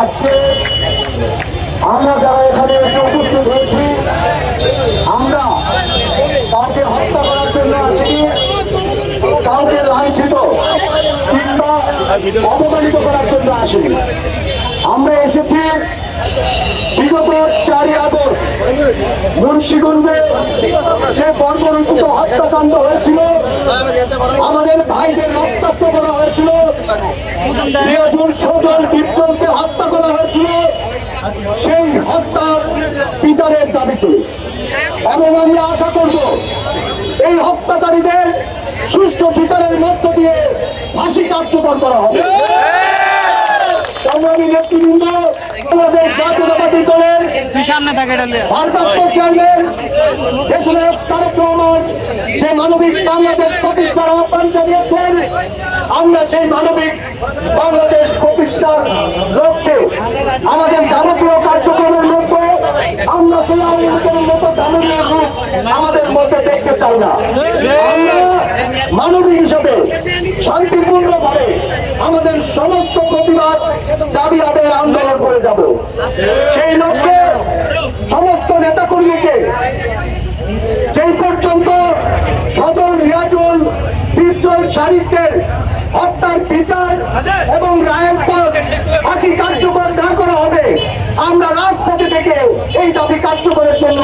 আজকে আমরা যারা এখানে এসে উপস্থিত হয়েছি, আমরা কাউকে হত্যা করার জন্য আসিনি, কাউকে লাঞ্ছিত কিংবা অপমানিত করার জন্য আসিনি। আমরা এসেছি বিগত চারই আগস্ট মুন্সিগঞ্জে যে বর্বরচিত হত্যাকাণ্ড হয়েছিল, আমাদের ভাইদের রক্তাক্ত করা হয়েছিল। সজল বিপ্লবকে হত্যা করা হয়েছিল সেই হত্যার এবং আমরা আশা করব এই হত্যাকারীদের সুষ্ঠু বিচারের মধ্য দিয়ে ফাঁসি কার্যকর করা হবে। সংগ্রামী নেতৃবৃন্দ, বাংলাদেশ জাতীয়তাবাদী দলের তুই সামনে থাকে ভারপ্রাপ্ত চেয়ারম্যান দেশনায়ক তারেক রহমান যে মানবিক প্রতিষ্ঠার আমরা সেই মানবিক বাংলাদেশ প্রতিষ্ঠার আমাদের কার্যক্রমের মধ্যে আমরা সেই আওয়ামী লীগের মতো দানবীয় রূপ আমাদের মধ্যে দেখতে চাই না। মানবিক হিসাবে শান্তিপূর্ণভাবে আমাদের সমস্ত প্রতিবাদ, দাবি, আদায়, আন্দোলন করে যাব। সেই লক্ষ্যে সমস্ত শারিকদের হত্যার বিচার এবং রায়ের পর ফাঁসি কার্যকর না করা হবে আমরা রাজপথে থেকে এই দাবি কার্যকরের জন্য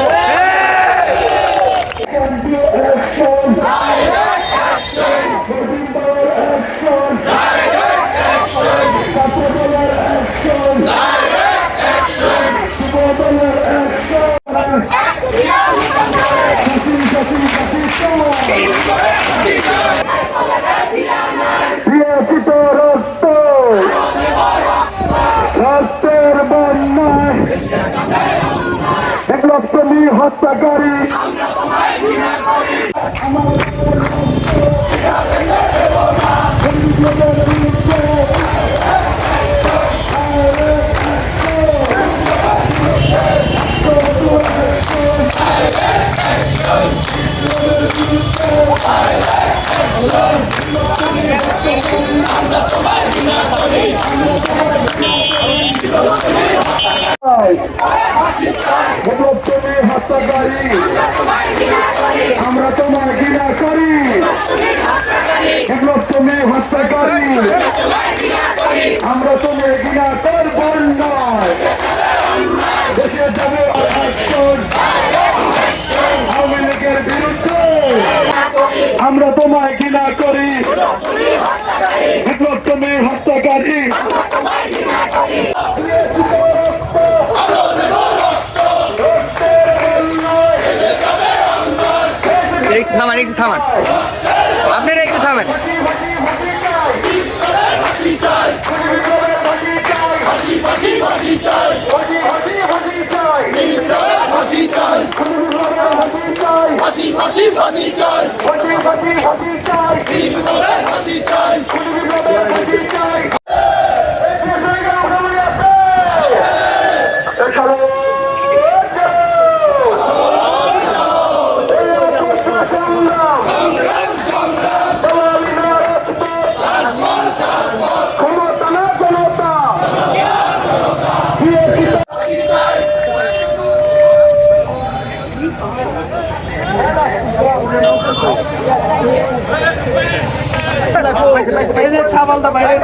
তুমি হত্যাকারী বিপ্লব তুমি হত্যাকারী আমরা তোমার ঘৃণা করি তুমি হত্যাকারী আমরা তুমি ঘৃণা করব নয় দেশে যাবে আমরা তোমায় ঘৃণা করি। বিপ্লব তুমি হত্যাকারী। একটু থামান একটু থামান। আপনারা একটু থামেন। চাই এই যে ছাবালদা বাইরে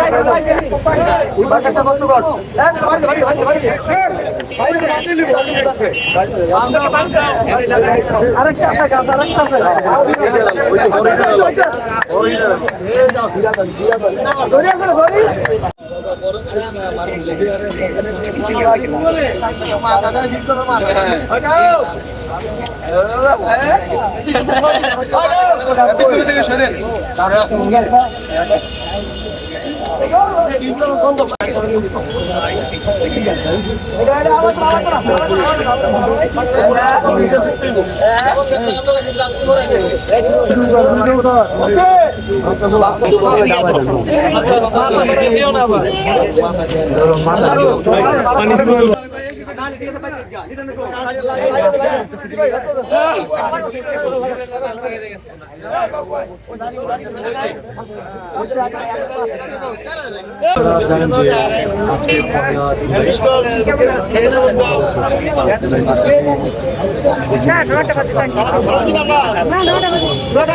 আরেকটা আছে আরেকটা আছে দাদা ভিতরে মারা পানি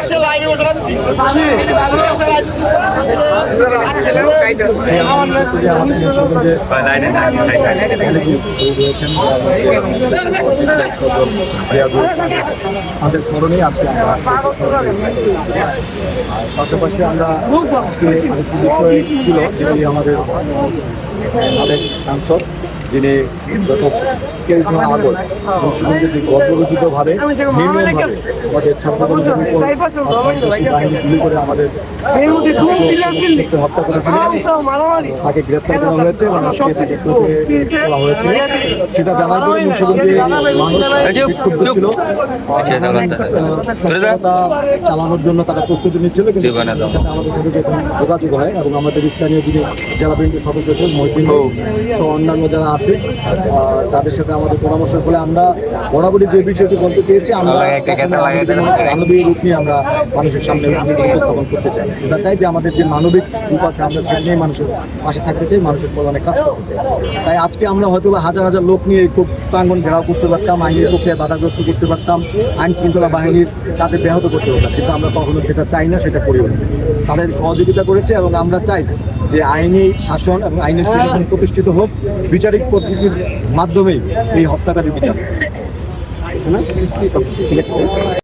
জুলাই। যে মুন্সিগঞ্জে অনেকেই তাদের স্মরণে আজকে আমরা পাশাপাশি আমরা আজকে আরেকটি বিষয় ছিল যেটি আমাদের সাবেক সাংসদ যিনি গত তেইশ আগস্ট মুন্সিগঞ্জে যে গর্বরচিত ভাবে নির্মমভাবে আমাদের ছাত্রদলের উপর সন্ত্রাসী গুলি করে আমাদের হত্যা করেছিল তাকে গ্রেপ্তার করা হয়েছে এবং আজকে তোলা হয়েছে। সেটা জানার পরে মুন্সিগঞ্জে মানুষ বিক্ষুব্ধ ছিল। আচ্ছা, চালানোর জন্য তারা প্রস্তুতি নিচ্ছিল কিন্তু আমাদের সাথে যখন যোগাযোগ হয় এবং আমাদের স্থানীয় যিনি জেলা বিএনপির সদস্য ছিলেন মহিদিন সহ অন্যান্য যারা আছে। তাদের সাথে আমাদের পরামর্শের ফলে আমরা বরাবরই যে বিষয়টি বলতে চেয়েছি আমরা মানবিক রূপ নিয়ে আমরা মানুষের সামনে উপস্থাপন করতে চাই সেটা চাই যে আমাদের যে মানবিক রূপ আছে আমরা সেটা নিয়ে মানুষের পাশে থাকতে চাই মানুষের কল্যাণে কাজ করতে চাই। তাই আজকে আমরা হয়তো বা হাজার হাজার লোক নিয়ে খুব প্রাঙ্গন ঘেরাও করতে পারতাম আইনের প্রক্রিয়া বাধাগ্রস্ত করতে পারতাম আইন শৃঙ্খলা বাহিনীর কাজে ব্যাহত করতে পারতাম কিন্তু আমরা কখনো সেটা চাই না সেটা করিও না। তাদের সহযোগিতা করেছে এবং আমরা চাই যে আইনি শাসন এবং আইনের শাসন প্রতিষ্ঠিত হোক বিচারিক পদ্ধতির মাধ্যমেই এই হত্যাকারী বিচার।